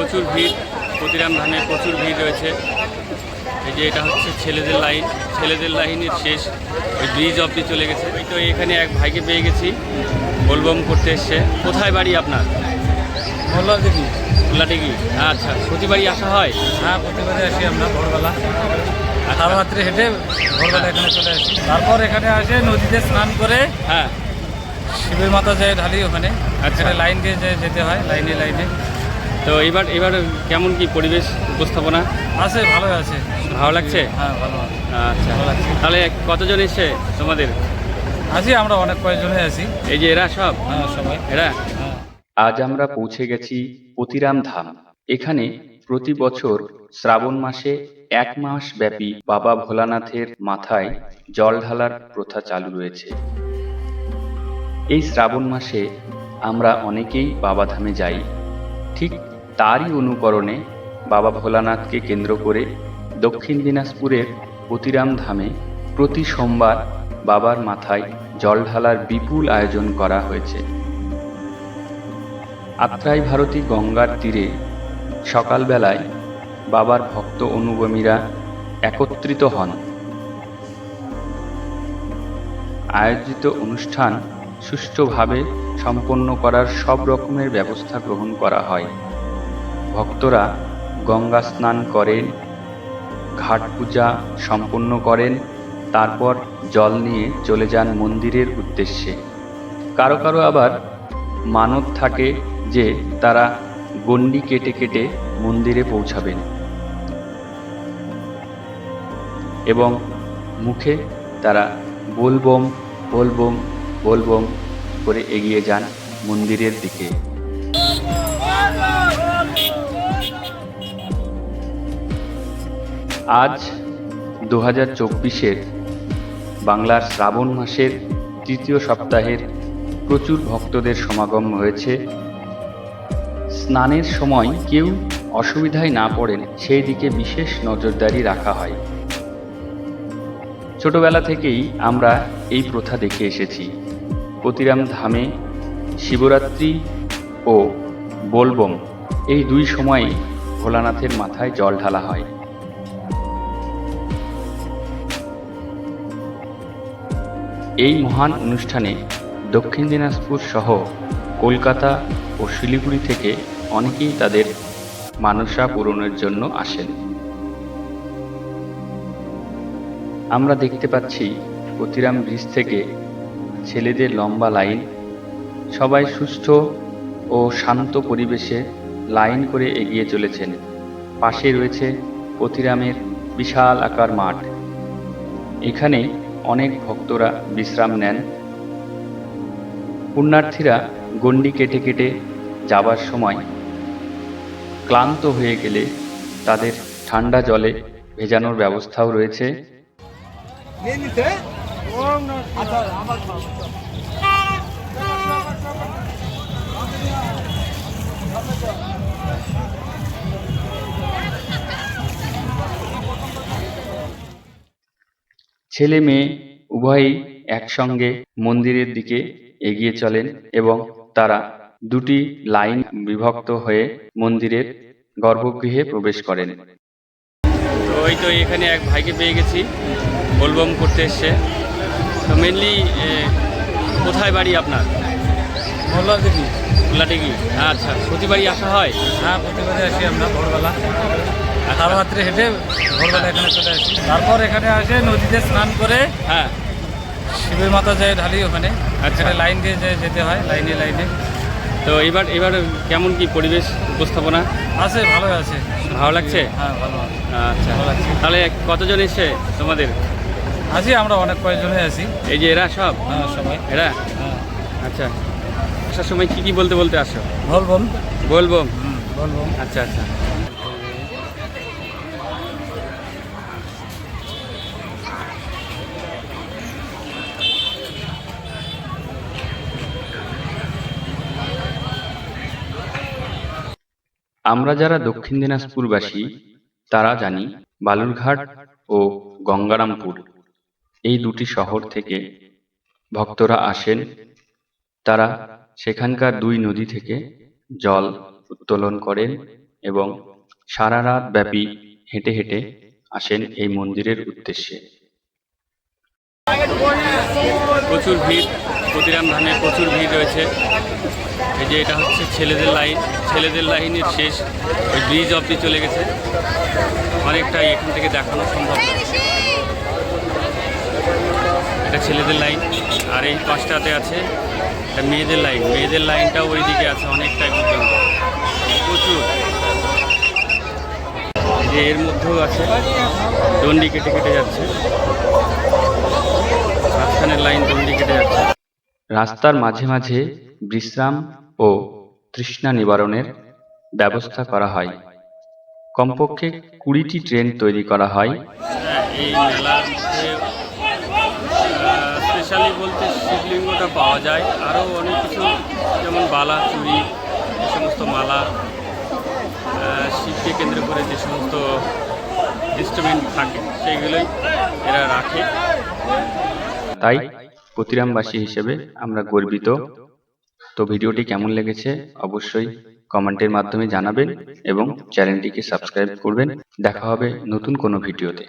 প্রচুর ভিড় প্রতিরাম ধামে প্রচুর ভিড় রয়েছে। এই যে এটা হচ্ছে ছেলেদের লাইন ছেলেদের লাইনের শেষ ওই ব্রিজ অবধি চলে গেছে। ওই তো এখানে এক ভাইকে পেয়ে গেছি বোলবম করতে এসছে। কোথায় বাড়ি আপনার? মোল্লা দেখি উল্লাটিগি আচ্ছা প্রতিবারই আসা হয়? হ্যাঁ প্রতিবারে আসি আমরা ভোরবেলা। আঠারো রাত্রে হেঁটে ভোরবেলা এখানে চলে আসি। তারপর এখানে আসে নদীতে স্নান করে হ্যাঁ। শিবের মাথা যায় ঢালি ওখানে। আচ্ছা। লাইন দিয়ে যেতে হয় লাইনে লাইনে। তো এবার এবার কেমন কি পরিবেশ উপস্থাপনা? আছে ভালো আছে। ভালো লাগছে? হ্যাঁ ভালো আচ্ছা। ভালো লাগছে। তাহলে কতজন এসছে তোমাদের? আছি আমরা অনেক কয়েকজনে আছি। এই যে এরা সব? হ্যাঁ সবাই। এরা? হ্যাঁ। আজ আমরা পৌঁছে গেছি পতিরাম ধাম। এখানে প্রতি বছর শ্রাবণ মাসে এক মাস ব্যাপী বাবা ভোলানাথের মাথায় জল ঢালার প্রথা চালু রয়েছে। এই শ্রাবণ মাসে আমরা অনেকেই বাবাধামে যাই। ঠিক তারই অনুকরণে বাবা ভোলানাথকে কেন্দ্র করে দক্ষিণ দিনাজপুরের পতিরাম ধামে প্রতি সোমবার বাবার মাথায় জল ঢালার বিপুল আয়োজন করা হয়েছে। আত্রাই ভারতী গঙ্গার তীরে সকালবেলায় বাবার ভক্ত অনুগমীরা একত্রিত হন। আয়োজিত অনুষ্ঠান সুষ্ঠুভাবে সম্পন্ন করার সব রকমের ব্যবস্থা গ্রহণ করা হয়। ভক্তরা গঙ্গা স্নান করেন, ঘাট পূজা সম্পন্ন করেন, তারপর জল নিয়ে চলে যান মন্দিরের উদ্দেশ্যে। কারও কারও আবার মানত থাকে যে তারা গণ্ডি কেটে কেটে মন্দিরে পৌঁছাবেন। এবং মুখে তারা বলবম বলবম বলবম করে এগিয়ে যান মন্দিরের দিকে। আজ দু হাজার চব্বিশের বাংলার শ্রাবণ মাসের তৃতীয় সপ্তাহের প্রচুর ভক্তদের সমাগম হয়েছে। স্নানের সময় কেউ অসুবিধায় না পড়েন, সেই দিকে বিশেষ নজরদারি রাখা হয়। ছোটবেলা থেকেই আমরা এই প্রথা দেখে এসেছি। পতিরাম ধামে শিবরাত্রি ও বোলবম এই দুই সময়ই ভোলানাথের মাথায় জল ঢালা হয়। এই মহান অনুষ্ঠানে দক্ষিণ দিনাজপুর সহ কলকাতা ও শিলিগুড়ি থেকে অনেকেই তাদের মানসা পূরণের জন্য আসেন। আমরা দেখতে পাচ্ছি পতিরাম ব্রিজ থেকে ছেলেদের লম্বা লাইন। সবাই সুস্থ ও শান্ত পরিবেশে লাইন করে এগিয়ে চলেছেন। পাশে রয়েছে পতিরামের বিশাল আকার মাঠ। এখানে অনেক ভক্তরা বিশ্রাম নেন। পুণ্যার্থীরা গণ্ডি কেটে কেটে যাবার সময় ক্লান্ত হয়ে গেলে তাদের ঠান্ডা জলে ভেজানোর ব্যবস্থাও রয়েছে। ছেলে মেয়ে উভয়ই একসঙ্গে মন্দিরের দিকে এগিয়ে চলেন এবং তারা দুটি লাইন বিভক্ত হয়ে মন্দিরের গর্ভগৃহে প্রবেশ করেন। ওই তো এখানে এক ভাইকে পেয়ে গেছি, বলবম করতে এসছে। তো মেনলি কোথায় বাড়ি আপনার? মোল্লা দেখি উল্লাটিগি আচ্ছা প্রতিবারই আসা হয়? হ্যাঁ প্রতিবারে আসি আমরা ভোরবেলা। আঠারো রাত্রে হেঁটে ভোরবেলা এখানে চলে আসি। তারপর এখানে আসে নদীতে স্নান করে হ্যাঁ। শিবের মাথা যায় ঢালি ওখানে। আচ্ছা। লাইন দিয়ে যেতে হয় লাইনে লাইনে। তো এবার এবার কেমন কি পরিবেশ উপস্থাপনা? আছে ভালো আছে। ভালো লাগছে? হ্যাঁ ভালো আচ্ছা। ভালো লাগছে। তাহলে কতজন এসে তোমাদের? আছি আমরা অনেক কয়েকজনে আছি। এই যে এরা সব? হ্যাঁ সবাই। এরা? হ্যাঁ। আচ্ছা। আসার সময় কি কি বলতে বলতে আসো? বলবম বলব হুম বলবম আচ্ছা আচ্ছা। আমরা যারা দক্ষিণ দিনাজপুরবাসী তারা জানি বালুরঘাট ও গঙ্গারামপুর এই দুটি শহর থেকে ভক্তরা আসেন তারা সেখানকার দুই নদী থেকে জল উত্তোলন করেন এবং সারা রাত ব্যাপী হেঁটে হেঁটে আসেন এই মন্দিরের উদ্দেশ্যে। প্রচুর ভিড়, ক্ষুদিরাম ধামে প্রচুর ভিড় রয়েছে। এই যে এটা হচ্ছে ছেলেদের লাইন, ছেলেদের লাইনের শেষ, ওই ব্রিজ অবধি চলে গেছে। অনেকটাই এখান থেকে দেখানো সম্ভব। এটা ছেলেদের লাইন। আর এই পাশটাতে আছে এটা মেয়েদের লাইন। মেয়েদের লাইনটাও ওই দিকে আছে অনেকটাই পর্যন্ত। প্রচুর। যে এর মধ্যেও আছে দণ্ডি কেটে কেটে যাচ্ছে। মাঝখানের লাইন দণ্ডি কেটে যাচ্ছে। রাস্তার মাঝে মাঝে বিশ্রাম ও তৃষ্ণা নিবারণের ব্যবস্থা করা হয়। কমপক্ষে কুড়িটি ট্রেন তৈরি করা হয়। হ্যাঁ, এই মেলার স্পেশালি বলতে শিবলিঙ্গটা পাওয়া যায়। আরও অনেক কিছু, যেমন বালা চুরি এই সমস্ত মালা। শিবকে কেন্দ্র করে যে সমস্ত ইনস্ট্রুমেন্ট থাকে, সেইগুলোই এরা রাখে। তাই প্রতিরামবাসী হিসেবে আমরা গর্বিত। তো ভিডিওটি কেমন লেগেছে অবশ্যই কমেন্টের মাধ্যমে জানাবেন এবং চ্যানেলটিকে সাবস্ক্রাইব করবেন। দেখা হবে নতুন কোনো ভিডিওতে।